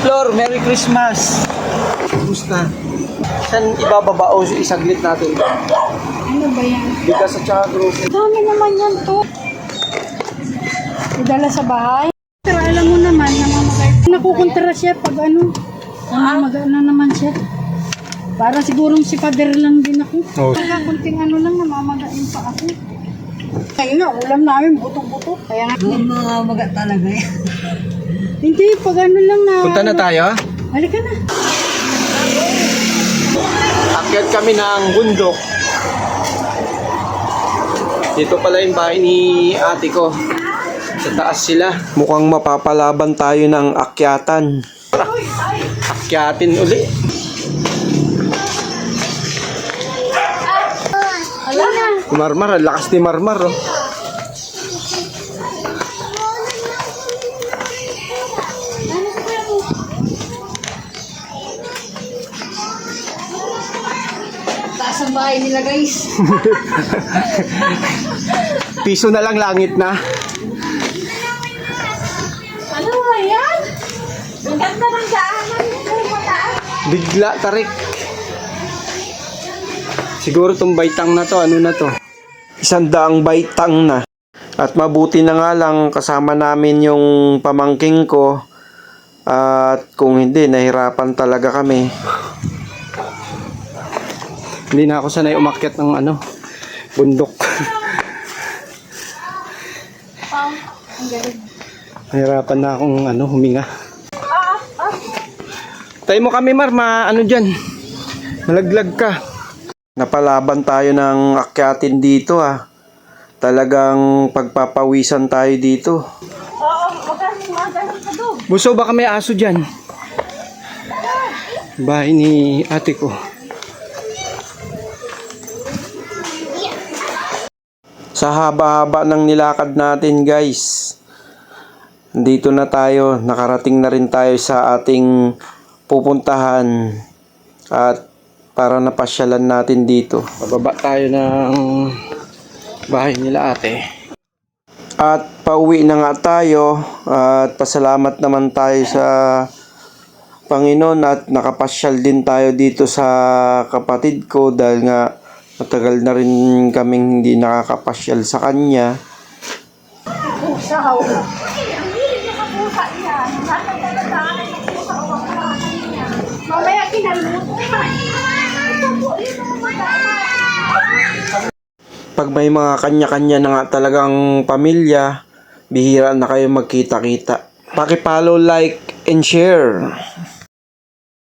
Flor, Merry Christmas! Kumusta? Saan ibababa o isaglit natin? Ano ba yan? Bigas at saka grocery. Dami naman yan to. Idala sa bahay. Pero alam mo naman, namamagay. Nakukontra siya pag ano. Namamaga na naman siya. Para sigurong si Pader lang din ako. Oh. Kaya kunting ano lang, namamagain pa ako. Kaya nga, ulam namin, buto-buto. Kaya nga, Mamamaga talaga yan. Hindi, pag ano lang na... Punta na tayo ha? Halika na. Akyat kami ng bundok. Dito pala yung bahay ni ate ko. Sa taas sila. Mukhang mapapalaban tayo ng akyatan. Akyatin uli. Marmar, lakas ni Marmar. Oh. Taas ang bahay nila guys. Piso na lang langit na. Ano ba yan? Ang ganda ng daanan. Bigla tarik. Siguro tong baitang na to, ano na to? Isang daang baitang na. At mabuti na nga lang kasama namin yung pamangking ko. At kung hindi, nahirapan talaga kami. Hindi na ako sanay umakyat ng ano, bundok. Nahirapan na akong ano, huminga. Tayo mo kami, Mar, ma, ano dyan? Malaglag ka. Napalaban tayo ng akyatin dito, ah. Talagang pagpapawisan tayo dito. Oo, magaling ka doon. Buso, baka may aso dyan. Bahay ni ate ko. Sa haba-haba ng nilakad natin, guys. Dito na tayo, nakarating na rin tayo sa ating pupuntahan at para napasyalan natin dito. Bababa tayo ng bahay nila ate. At pauwi na nga tayo at pasalamat naman tayo sa Panginoon at nakapasyal din tayo dito sa kapatid ko dahil nga matagal na rin kaming hindi nakakapasyal sa kanya. Pusaw. Mamaya kinaluto. Pag may mga kanya-kanya na nga talagang pamilya, bihira na kayo magkita-kita. Pakipollow, like, and share.